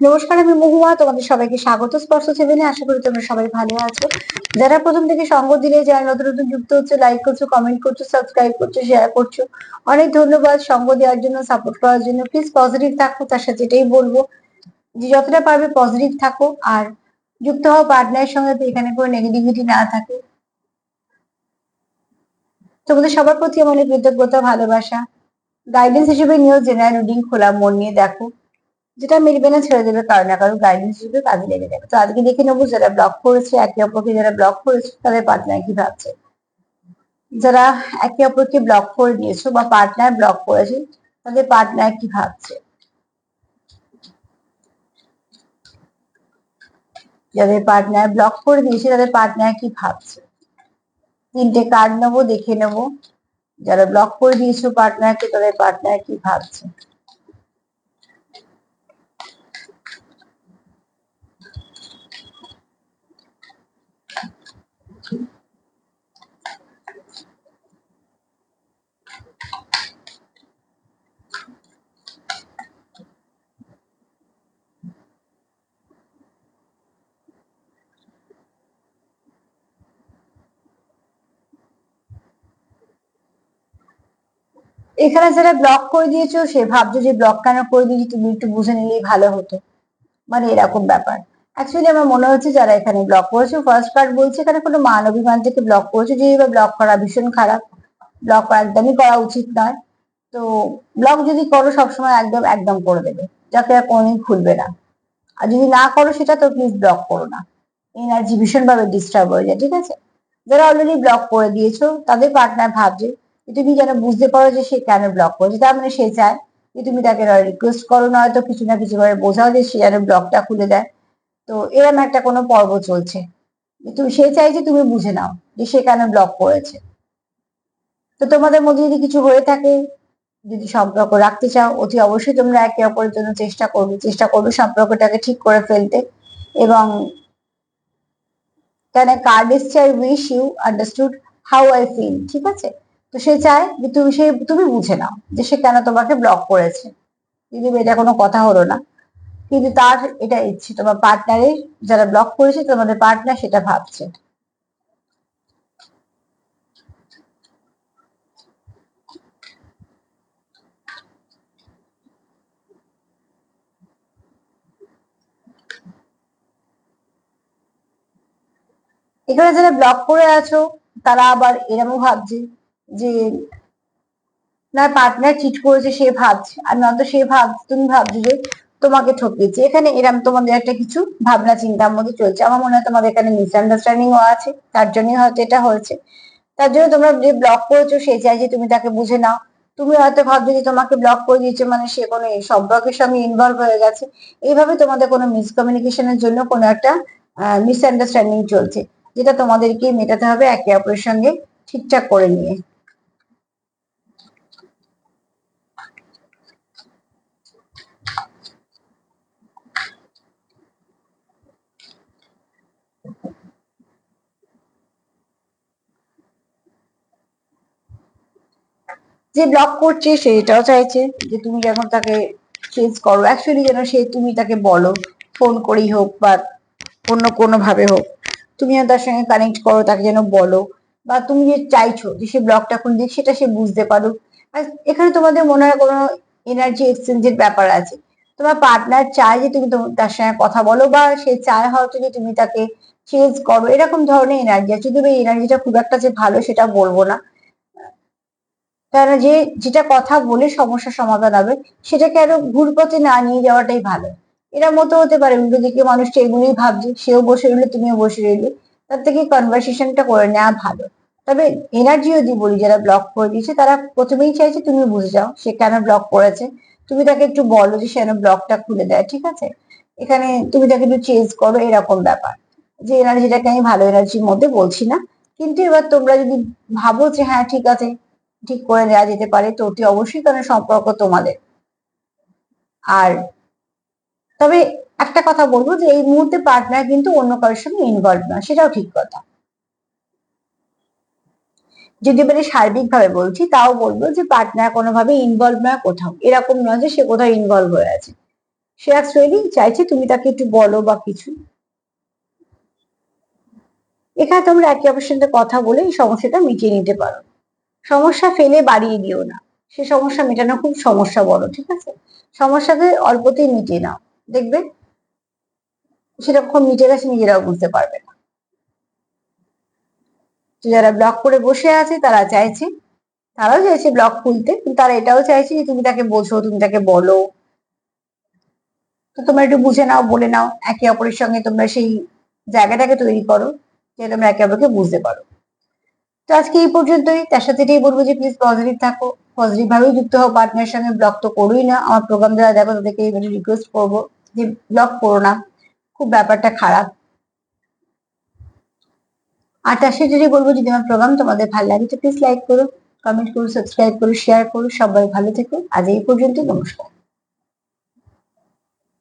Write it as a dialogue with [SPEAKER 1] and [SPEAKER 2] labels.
[SPEAKER 1] নমস্কার, আমি মহুয়া। তোমাদের সবাইকে স্বাগত স্পর্শ সেভেনে আশা করি তোমরা সবাই ভালো আছো। যারা প্রথম থেকে সঙ্গ দিলে, যারা নতুন নতুন যুক্ত হচ্ছে লাইক করছ কমেন্ট করছ সাবস্ক্রাইব করছ শেয়ার করছ, অনেক ধন্যবাদ সঙ্গ দেওয়ার জন্য সাপোর্ট করার জন্য। প্লিজ পজিটিভ থাকো, তার সাথে এটাই বলব যে, যতটা পারবে পজিটিভ থাকো আর যুক্ত হও পার্টনারের সঙ্গে এখানে কোনো নেগেটিভিটি না থাকে। তোমাদের সবার প্রতি আমার কৃতজ্ঞতা, ভালোবাসা। গাইডেন্স হিসেবে নিয়েও জেনারেল রিডিং খোলা, মন নিয়ে দেখো। যেটা মিলবে না ছেড়ে দেবে কারও না কারও গাইডেন্স হিসেবে কাজে লেগে যাবে। তো আজকে দেখে নেব যারা ব্লক করেছে, একে অপরকে যারা ব্লক করেছে, তাদের পার্টনার কি ভাবছে? যারা একে অপরকে ব্লক করে দিয়েছ বা পার্টনার ব্লক করেছে, তাদের পার্টনার কি ভাবছে? যাদের পার্টনার ব্লক করে দিয়েছে, তাদের পার্টনার কি ভাবছে? তিনটে কার্ড নেব, দেখে নেব। যারা ব্লক করে দিয়েছ পার্টনারকে তাদের পার্টনার কি ভাবছে? এখানে যারা ব্লক করে দিয়েছ, সে ভাবছ যে ব্লক কেন করে দিয়েছি, তুমি একটু বুঝে নিলেই ভালো হতো। মানে এরকম ব্যাপার। অ্যাকচুয়ালি আমার মনে হচ্ছে যারা এখানে ব্লক করেছে ফার্স্ট কার্ড বলছে এখানে কোনো মান অভিমান থেকে ব্লক করেছে যে এবার ব্লক করা ভীষণ খারাপ। ব্লক করা একদমই করা উচিত নয়। তো ব্লক যদি করো, সবসময় একদম একদম করে দেবে। যাতে আর কোনোদিন খুলবে না। আর যদি না করো সেটা, তো প্লিজ ব্লক করো না। এনার্জি ভীষণভাবে ডিস্টার্ব হয়ে যায়, ঠিক আছে? যারা অলরেডি ব্লক করে দিয়েছ, তাদের পার্টনার ভাবছে তুমি যেন বুঝতে পারো যে সে কেন ব্লক করেছে, তার মানে সে চায় যে তুমি তাকে রিকোয়েস্ট করো, নয়তো কিছু না কিছু ভাবে বোঝাও যে সে যেন ব্লকটা খুলে দেয়। তো এরম একটা কোনো পর্ব চলছে। তুমি, সে চাই যে তুমি বুঝে নাও যে সে কেন ব্লক করেছে। তো তোমাদের মধ্যে যদি কিছু হয়ে থাকে, যদি সম্পর্ক রাখতে চাও, অতি অবশ্যই তোমরা একে অপরের জন্য চেষ্টা করবে। চেষ্টা করবে সম্পর্কটাকে ঠিক করে ফেলতে এবং কেন, কার্ড এসছে I wish you understood how I feel ঠিক আছে? তো সে চায় যে তুমি সে, তুমি বুঝে নাও যে সে কেন তোমাকে ব্লক করেছে। কিন্তু এটা কোনো কথা হলো না। কিন্তু তার এটা ইচ্ছে, তোমার পার্টনারের যারা ব্লক করেছে, তোমাদের পার্টনার সেটা ভাবছে। এখানে যারা ব্লক করে আছো, তারা আবার এরমও ভাবছে যে না পার্টনার চিট করেছে, সে ভাবছে। আর নয়তো সে ভাব, তুমি ভাবছ যে তোমাকে ঠকিয়েছে। এখানে এরম তোমাদের একটা কিছু ভাবনা, চিন্তার মধ্যে চলছে। আমার মনে হয় তোমাদের এখানে মিসআন্ডারস্ট্যান্ডিং ও আছে। তার জন্যই হয়তো এটা হয়েছে। তার জন্য তোমরা যে ব্লক করেছ, সে চাই যে তুমি তাকে বুঝে নাও। তুমি হয়তো ভাবছ যে তোমাকে ব্লক করে দিয়েছে মানে সে কোনো সম্পর্কের সঙ্গে ইনভলভ হয়ে গেছে। এইভাবে তোমাদের কোনো মিসকমিউনিকেশনের জন্য কোনো একটা মিসআন্ডারস্ট্যান্ডিং চলছে। যেটা তোমাদেরকে মেটাতে হবে একে অপরের সঙ্গে ঠিকঠাক করে নিয়ে। যে ব্লক করছে সেটাও চাইছে যে তুমি যখন তাকে চেঞ্জ করো। অ্যাকচুয়ালি যেন সে তুমি তাকে বলো ফোন করেই হোক বা অন্য কোনো ভাবে হোক, তুমি তার সঙ্গে কানেক্ট করো, তাকে যেন বলো বা তুমি যে চাইছো যে সে ব্লগটা খুলে দিক, সেটা সে বুঝতে পারো আর এখানে তোমাদের মনে হয় কোনো এনার্জি এক্সচেঞ্জের ব্যাপার আছে। তোমার পার্টনার চায় যে তুমি তার সঙ্গে কথা বলো বা সে চায় হয়তো যে তুমি তাকে চেঞ্জ করো। এরকম ধরনের এনার্জি আছে। যদি এই এনার্জিটা খুব একটা যে ভালো সেটা বলব না। কেন যে যেটা কথা বলে সমস্যার সমাধান হবে, সেটাকে আরও ভুল পথে না নিয়ে যাওয়াটাই ভালো। এরা মতো হতে পারে উল্টো দিকে মানুষটা এগুলোই ভাবছে, সেও বসে রইল, তুমিও বসে রইলে। তার থেকে কনভারসেশনটা করে নেওয়া ভালো। তবে এনার্জি যদি বলি, যারা ব্লক করে দিয়েছে, তারা প্রথমেই চাইছে তুমি বুঝে যাও সে কেন ব্লক করেছে। তুমি তাকে একটু বলো যে সে ব্লকটা খুলে দেয়, ঠিক আছে? এখানে তুমি তাকে একটু চেঞ্জ করো, এরকম ব্যাপার। যে এনার্জিটাকে আমি ভালো এনার্জির মধ্যে বলছি না। কিন্তু এবার তোমরা যদি ভাবো যে হ্যাঁ ঠিক আছে ঠিক করে নেওয়া যেতে পারে, তো অতি অবশ্যই কারণ সম্পর্ক তোমাদের। আর তবে একটা কথা বলব যে এই মুহূর্তে পার্টনার কিন্তু অন্য কারোর সঙ্গে ইনভলভ না, সেটাও ঠিক কথা। যদি মানে সার্বিক ভাবে বলছি, তাও বলব যে পার্টনার কোনোভাবে ইনভলভ না কোথাও। এরকম নয় যে সে কোথাও ইনভলভ হয়ে আছে। সে অ্যাকচুয়ালি চাইছে তুমি তাকে একটু বলো বা কিছু। এখানে তোমরা একে অপরের সাথে কথা বলে এই সমস্যাটা মিটিয়ে নিতে পারো। সমস্যা ফেলে বাড়িয়ে দিও না। সে সমস্যা মেটানো খুব সমস্যা বড়, ঠিক আছে? সমস্যাকে অল্পতেই মিটিয়ে নাও। দেখবে? কখন মিটে গেছে নিজেরাও বুঝতে পারবে না। যারা ব্লক করে বসে আছে, তারা চাইছে, তারাও চাইছে ব্লক খুলতে, কিন্তু তারা এটাও চাইছে যে তুমি তাকে বোঝো, তুমি তাকে বলো। তো তোমরা একটু বুঝে নাও, বলে নাও, একে অপরের সঙ্গে তোমরা সেই জায়গাটাকে তৈরি করো, যে তোমরা একে অপরকে বুঝতে পারো। তো আজকে এই পর্যন্তই। তার সাথে এটাই বলব যে প্লিজ পজিটিভ থাকো। পজিটিভ ভাবেই যুক্ত হও পার্টনারের সঙ্গে ব্লগ তো করোই না। আমার প্রোগ্রাম যারা দেখো, তাদেরকে এইভাবে রিকোয়েস্ট করব যে ব্লগ করো না। খুব ব্যাপারটা খারাপ। আর তার সাথে যদি বলব যদি আমার প্রোগ্রাম তোমাদের ভালো লাগে তো প্লিজ লাইক করো কমেন্ট করো সাবস্ক্রাইব করো শেয়ার করো, সবাই ভালো থেকো। আজ এই পর্যন্তই, নমস্কার।